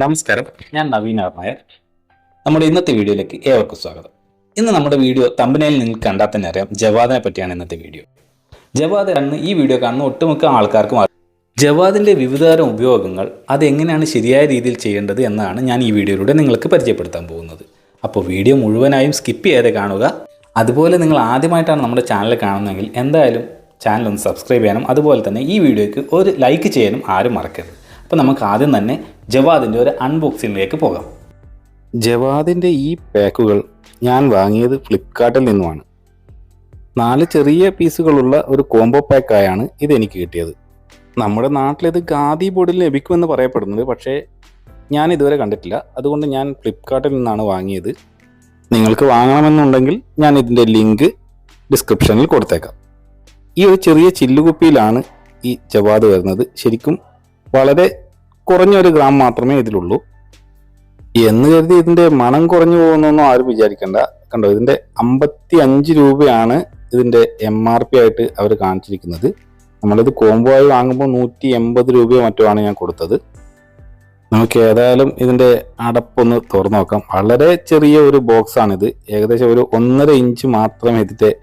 നമസ്കാരം. ഞാൻ നവീൻ നായർ. നമ്മുടെ ഇന്നത്തെ വീഡിയോയിലേക്ക് ഏവർക്കും സ്വാഗതം. ഇന്ന് നമ്മുടെ വീഡിയോ തമ്പനയിൽ നിങ്ങൾ കണ്ടാൽ തന്നെ അറിയാം ജവാദിനെ പറ്റിയാണ് ഇന്നത്തെ വീഡിയോ. ജവാദ് അന്ന് ഈ വീഡിയോ കാണുന്ന ഒട്ടുമിക്ക ആൾക്കാർക്കും ജവാദിന്റെ വിവിധതരം ഉപയോഗങ്ങൾ അതെങ്ങനെയാണ് ശരിയായ രീതിയിൽ ചെയ്യേണ്ടത് എന്നാണ് ഞാൻ ഈ വീഡിയോയിലൂടെ നിങ്ങൾക്ക് പരിചയപ്പെടുത്താൻ പോകുന്നത്. അപ്പോൾ വീഡിയോ മുഴുവനായും സ്കിപ്പ് ചെയ്യാതെ കാണുക. അതുപോലെ നിങ്ങൾ ആദ്യമായിട്ടാണ് നമ്മുടെ ചാനൽ കാണുന്നതെങ്കിൽ എന്തായാലും ചാനൽ ഒന്ന് സബ്സ്ക്രൈബ് ചെയ്യാനും അതുപോലെ തന്നെ ഈ വീഡിയോയ്ക്ക് ഒരു ലൈക്ക് ചെയ്യാനും ആരും മറക്കരുത്. അപ്പോൾ നമുക്ക് ആദ്യം തന്നെ ജവാദിന്റെ ഒരു അൺബോക്സിങ്ങിലേക്ക് പോകാം. ജവാദിന്റെ ഈ പാക്കുകൾ ഞാൻ വാങ്ങിയത് ഫ്ലിപ്കാർട്ടിൽ നിന്നുമാണ്. നാല് ചെറിയ പീസുകളുള്ള ഒരു കോംബോ പാക്കായാണ് ഇത് എനിക്ക് കിട്ടിയത്. നമ്മുടെ നാട്ടിലിത് ഖാദി ബോർഡിൽ ലഭിക്കുമെന്ന് പറയപ്പെടുന്നത് പക്ഷേ ഞാൻ ഇതുവരെ കണ്ടിട്ടില്ല. അതുകൊണ്ട് ഞാൻ ഫ്ലിപ്കാർട്ടിൽ നിന്നാണ് വാങ്ങിയത്. നിങ്ങൾക്ക് വാങ്ങണമെന്നുണ്ടെങ്കിൽ ഞാൻ ഇതിന്റെ ലിങ്ക് ഡിസ്ക്രിപ്ഷനിൽ കൊടുത്തേക്കാം. ഈ ഒരു ചെറിയ ചില്ലുകുപ്പിയിലാണ് ഈ ജവാദ് വരുന്നത്. ശരിക്കും വളരെ കുറഞ്ഞൊരു ഗ്രാം മാത്രമേ ഇതിലുള്ളൂ. എന്ന് കരുതി ഇതിന്റെ മണം കുറഞ്ഞു പോകുന്നൊന്നും ആരും വിചാരിക്കണ്ട. കണ്ടോ ഇതിന്റെ അമ്പത്തി അഞ്ച് രൂപയാണ് ഇതിന്റെ എം ആർ പി ആയിട്ട് അവർ കാണിച്ചിരിക്കുന്നത്. നമ്മളിത് കോംബോ ആയി വാങ്ങുമ്പോൾ നൂറ്റി എൺപത് രൂപയോ മറ്റോ ആണ് ഞാൻ കൊടുത്തത്. നമുക്ക് ഏതായാലും ഇതിന്റെ അടപ്പൊന്ന് തുറന്നു നോക്കാം. വളരെ ചെറിയ ഒരു ബോക്സ് ആണിത്. ഏകദേശം ഒരു ഒന്നര ഇഞ്ച് മാത്രമേ ഇതിന്റെ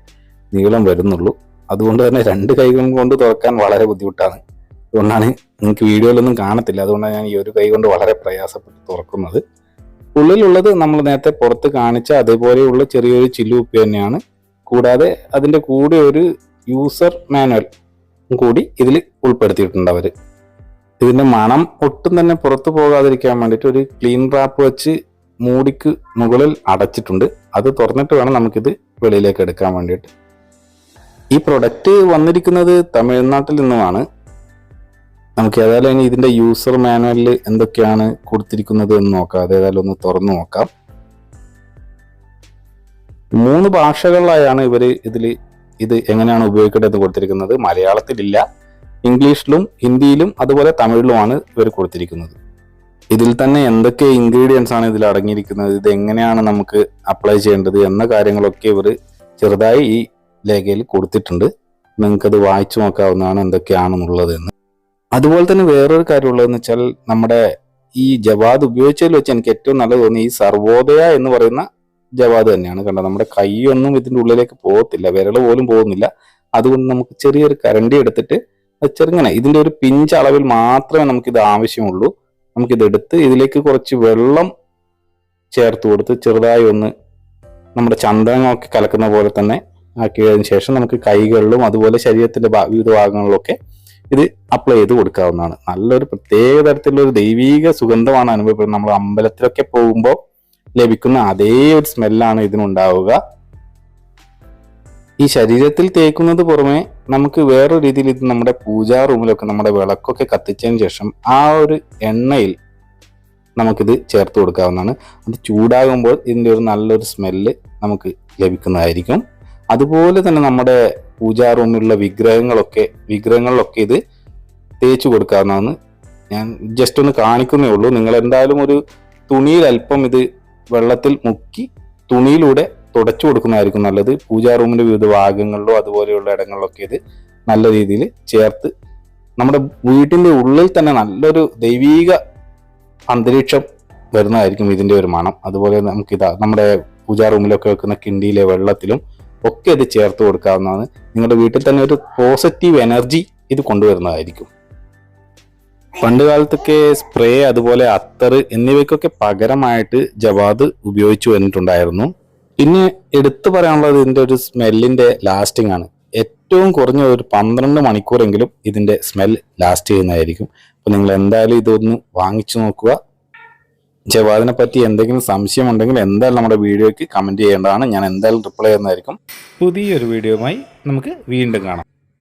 നീളം വരുന്നുള്ളൂ. അതുകൊണ്ട് തന്നെ രണ്ട് കൈകളും കൊണ്ട് തുറക്കാൻ വളരെ ബുദ്ധിമുട്ടാണ്. അതുകൊണ്ടാണ് നിങ്ങൾക്ക് വീഡിയോയിലൊന്നും കാണത്തില്ല. അതുകൊണ്ടാണ് ഞാൻ ഈ ഒരു കൈ കൊണ്ട് വളരെ പ്രയാസപ്പെട്ട് തുറക്കുന്നത്. ഉള്ളിലുള്ളത് നമ്മൾ നേരത്തെ പുറത്ത് കാണിച്ച അതേപോലെയുള്ള ചെറിയൊരു ചില്ലുപ്പി തന്നെയാണ്. കൂടാതെ അതിന്റെ കൂടെ ഒരു യൂസർ മാനുവൽ കൂടി ഇതിൽ ഉൾപ്പെടുത്തിയിട്ടുണ്ട് അവർ ഇതിന്റെ മണം ഒട്ടും തന്നെ പുറത്തു പോകാതിരിക്കാൻ വേണ്ടിയിട്ട് ഒരു ക്ലീൻ റാപ്പ് വെച്ച് മൂടിക്ക് മുകളിൽ അടച്ചിട്ടുണ്ട്. അത് തുറന്നിട്ട് വേണം നമുക്കിത് വെളിയിലേക്ക് എടുക്കാൻ വേണ്ടിയിട്ട്. ഈ പ്രൊഡക്റ്റ് വന്നിരിക്കുന്നത് തമിഴ്നാട്ടിൽ നിന്നുമാണ്. നമുക്ക് ഏതായാലും ഇനി ഇതിന്റെ യൂസർ മാനുവലിൽ എന്തൊക്കെയാണ് കൊടുത്തിരിക്കുന്നത് എന്ന് നോക്കാം. അത് ഏതായാലും ഒന്ന് തുറന്നു നോക്കാം. മൂന്ന് ഭാഷകളിലായാണ് ഇവർ ഇതിൽ ഇത് എങ്ങനെയാണ് ഉപയോഗിക്കേണ്ടത് കൊടുത്തിരിക്കുന്നത്. മലയാളത്തിലില്ല ഇംഗ്ലീഷിലും ഹിന്ദിയിലും അതുപോലെ തമിഴിലുമാണ് ഇവർ കൊടുത്തിരിക്കുന്നത്. ഇതിൽ തന്നെ എന്തൊക്കെ ഇൻഗ്രീഡിയൻസ് ആണ് ഇതിൽ അടങ്ങിയിരിക്കുന്നത് ഇത് എങ്ങനെയാണ് നമുക്ക് അപ്ലൈ ചെയ്യേണ്ടത് എന്ന കാര്യങ്ങളൊക്കെ ഇവർ ചെറുതായി ഈ ലേഖയിൽ കൊടുത്തിട്ടുണ്ട്. നിങ്ങൾക്കത് വായിച്ചു നോക്കാവുന്നതാണ് എന്തൊക്കെയാണെന്നുള്ളത് എന്ന്. അതുപോലെ തന്നെ വേറൊരു കാര്യമുള്ളതെന്ന് വെച്ചാൽ നമ്മുടെ ഈ ജവാദ് ഉപയോഗിച്ചതിൽ വെച്ച് എനിക്ക് ഏറ്റവും നല്ലത് തോന്നി ഈ സർവോദയ എന്ന് പറയുന്ന ജവാദ് തന്നെയാണ്. കണ്ടത് നമ്മുടെ കൈയൊന്നും ഇതിന്റെ ഉള്ളിലേക്ക് പോകത്തില്ല. വിരൽ പോലും പോകുന്നില്ല. അതുകൊണ്ട് നമുക്ക് ചെറിയൊരു കരണ്ടി എടുത്തിട്ട് ചെറുങ്ങനെ ഇതിന്റെ ഒരു പിഞ്ച് അളവിൽ മാത്രമേ നമുക്കിത് ആവശ്യമുള്ളൂ. നമുക്കിത് എടുത്ത് ഇതിലേക്ക് കുറച്ച് വെള്ളം ചേർത്ത് കൊടുത്ത് ചെറുതായി ഒന്ന് നമ്മുടെ ചന്ദനമൊക്കെ കലക്കുന്ന പോലെ തന്നെ ആക്കിയതിനു ശേഷം നമുക്ക് കൈകളിലും അതുപോലെ ശരീരത്തിന്റെ വിവിധ ഭാഗങ്ങളിലൊക്കെ ഇത് അപ്ലൈ ചെയ്ത് കൊടുക്കാവുന്നതാണ്. നല്ലൊരു പ്രത്യേക തരത്തിലുള്ള ഒരു ദൈവീക സുഗന്ധമാണ് അനുഭവപ്പെടുന്നത്. നമ്മൾ അമ്പലത്തിലൊക്കെ പോകുമ്പോൾ ലഭിക്കുന്ന അതേ ഒരു സ്മെല്ലാണ് ഇതിനുണ്ടാവുക. ഈ ശരീരത്തിൽ തേക്കുന്നത് പുറമെ നമുക്ക് വേറൊരു രീതിയിൽ ഇത് നമ്മുടെ പൂജാ റൂമിലൊക്കെ നമ്മുടെ വിളക്കൊക്കെ കത്തിച്ചതിന് ശേഷം ആ ഒരു എണ്ണയിൽ നമുക്കിത് ചേർത്ത് കൊടുക്കാവുന്നതാണ്. അത് ചൂടാകുമ്പോൾ ഇതിന്റെ ഒരു നല്ലൊരു സ്മെല്ല് നമുക്ക് ലഭിക്കുന്നതായിരിക്കും. അതുപോലെ തന്നെ നമ്മുടെ പൂജാ റൂമിലുള്ള വിഗ്രഹങ്ങളൊക്കെ വിഗ്രഹങ്ങളിലൊക്കെ ഇത് തേച്ചു കൊടുക്കാവുന്നതാണ്. ഞാൻ ജസ്റ്റ് ഒന്ന് കാണിക്കുന്നേ ഉള്ളൂ. നിങ്ങൾ എന്തായാലും ഒരു തുണിയിൽ അല്പം ഇത് വെള്ളത്തിൽ മുക്കി തുണിയിലൂടെ തുടച്ചു കൊടുക്കുന്നതായിരിക്കും നല്ലത്. പൂജാ റൂമിന്റെ വിവിധ ഭാഗങ്ങളിലോ അതുപോലെയുള്ള ഇടങ്ങളിലൊക്കെ ഇത് നല്ല രീതിയിൽ ചേർത്ത് നമ്മുടെ വീട്ടിന്റെ ഉള്ളിൽ തന്നെ നല്ലൊരു ദൈവീക അന്തരീക്ഷം വരുന്നതായിരിക്കും ഇതിന്റെ ഒരു മണം. അതുപോലെ നമുക്കിതാ നമ്മുടെ പൂജാ റൂമിലൊക്കെ വെക്കുന്ന കിണ്ടിയിലെ വെള്ളത്തിലും ഒക്കെ ഇത് ചേർത്ത് കൊടുക്കാവുന്നതാണ്. നിങ്ങളുടെ വീട്ടിൽ തന്നെ ഒരു പോസിറ്റീവ് എനർജി ഇത് കൊണ്ടുവരുന്നതായിരിക്കും. പണ്ട് കാലത്തൊക്കെ സ്പ്രേ അതുപോലെ അത്തർ എന്നിവയ്ക്കൊക്കെ പകരമായിട്ട് ജവാദ് ഉപയോഗിച്ചു വന്നിട്ടുണ്ടായിരുന്നു. പിന്നെ എടുത്തു പറയാനുള്ളത് ഇതിന്റെ ഒരു സ്മെല്ലിന്റെ ലാസ്റ്റിംഗ് ആണ്. ഏറ്റവും കുറഞ്ഞ ഒരു പന്ത്രണ്ട് മണിക്കൂറെങ്കിലും ഇതിന്റെ സ്മെൽ ലാസ്റ്റ് ചെയ്യുന്നതായിരിക്കും. അപ്പോൾ നിങ്ങൾ എന്തായാലും ഇതൊന്ന് വാങ്ങിച്ചു നോക്കുക. ജവാദിനെ പറ്റി എന്തെങ്കിലും സംശയം ഉണ്ടെങ്കിൽ എന്തായാലും നമ്മുടെ വീഡിയോയ്ക്ക് കമന്റ് ചെയ്യേണ്ടതാണ്. ഞാൻ എന്തായാലും റിപ്ലൈ ചെയ്യുന്നതായിരിക്കും പുതിയൊരു വീഡിയോയുമായി നമുക്ക് വീണ്ടും കാണാം.